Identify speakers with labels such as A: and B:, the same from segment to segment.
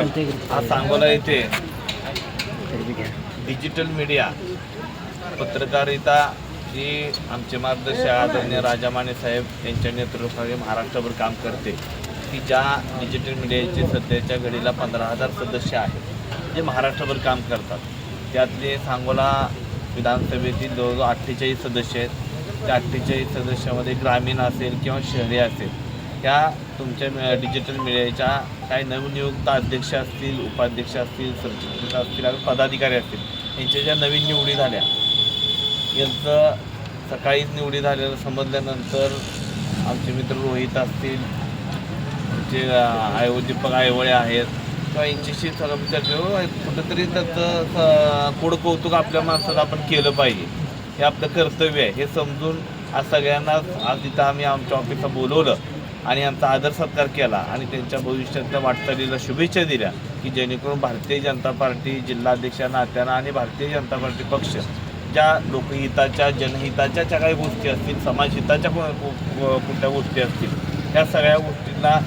A: सांगोला येथे digital media पत्रकारिता जी आमचे मार्गदर्शक आदरणीय राजा माने साहेब यांच्या नेतृत्वाखाली महाराष्ट्रभर काम करते. की ज्या डिजिटल मीडियाचे सध्याच्या घडीला पंधरा हजार सदस्य आहेत जे महाराष्ट्रभर काम करतात. त्यातले सांगोला विधानसभेतील जवळजवळ अठ्ठेचाळीस सदस्य आहेत. त्या अठ्ठेचाळीस सदस्यामध्ये ग्रामीण असेल किंवा शहरी असेल ह्या तुमच्या डिजिटल मीडियाच्या काही नवनियुक्त अध्यक्ष असतील उपाध्यक्ष असतील सरचिटणीस असतील आणि पदाधिकारी असतील यांच्या ज्या नवीन निवडी झाल्या यांचं सकाळीच निवडी झालेलं समजल्यानंतर आमचे मित्र रोहित असतील जे आय दीपक आयवळे आहेत किंवा यांच्याशी सगळं विचार करू कुठंतरी त्याचं कोड कौतुक आपल्या माणसाला आपण केलं पाहिजे. हे आपलं कर्तव्य आहे. हे समजून आज सगळ्यांनाच आज तिथं आम्ही आमच्या ऑफिसला बोलवलं. आणि आमचा आदर सत्कार केला आणि त्यांच्या भविष्यातल्या वाटचालीला शुभेच्छा दिल्या की जेणेकरून भारतीय जनता पार्टी जिल्हाध्यक्ष नात्यानं आणि भारतीय जनता पार्टी पक्ष ज्या लोकहिताच्या जनहिताच्या ज्या काही गोष्टी असतील समाजहिताच्या कुठल्या गोष्टी असतील त्या सगळ्या गोष्टींना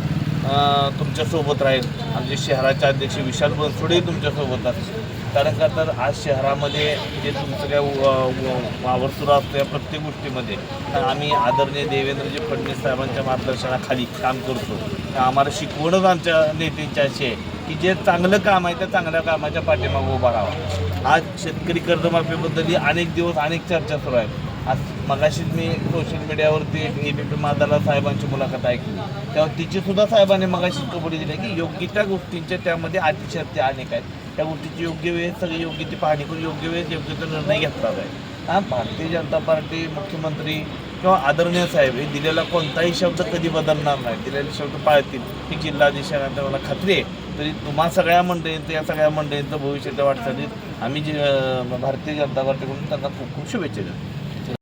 A: तुमच्यासोबत राहील. आमचे शहराचे अध्यक्ष विशाल बनसोडे तुमच्यासोबत असतील कारण का तर आज शहरामध्ये जे तुमचं काय व- वावर सुरू असतं या प्रत्येक गोष्टीमध्ये तर आम्ही आदरणीय देवेंद्रजी फडणवीस साहेबांच्या मार्गदर्शनाखाली काम करतो आम्हाला शिकवणच आमच्या नेत्यांची अशी आहे की जे चांगलं काम आहे त्या चांगल्या कामाच्या पाठीमागं उभा राहावा. आज शेतकरी कर्जमाफीबद्दलही अनेक दिवस अनेक चर्चा सुरू आहेत. आज मगाशीच मी सोशल मीडियावरती ए बी पी मादाला साहेबांची मुलाखत ऐकली. तेव्हा तिची सुद्धा साहेबांनी मगाशीच कबुली दिली की योग्य त्या गोष्टींच्या त्यामध्ये अतिशय अनेक आहेत. त्या गोष्टीची योग्य वेळेस सगळी योग्य ती पाहणी करून योग्य वेळेस योग्य तो निर्णय घेतला जाईल हा भारतीय जनता पार्टी मुख्यमंत्री किंवा आदरणीय साहेब हे दिलेला कोणताही शब्द कधी बदलणार नाही. दिलेले शब्द पाळतील. ही जिल्हाधीशांना मला खात्री आहे. तरी तुम्हा सगळ्या मंडळींचं या सगळ्या मंडळींचं भविष्याच्या वाटचालीत आम्ही जे भारतीय जनता पार्टीकडून त्यांना खूप खूप शुभेच्छा देतो.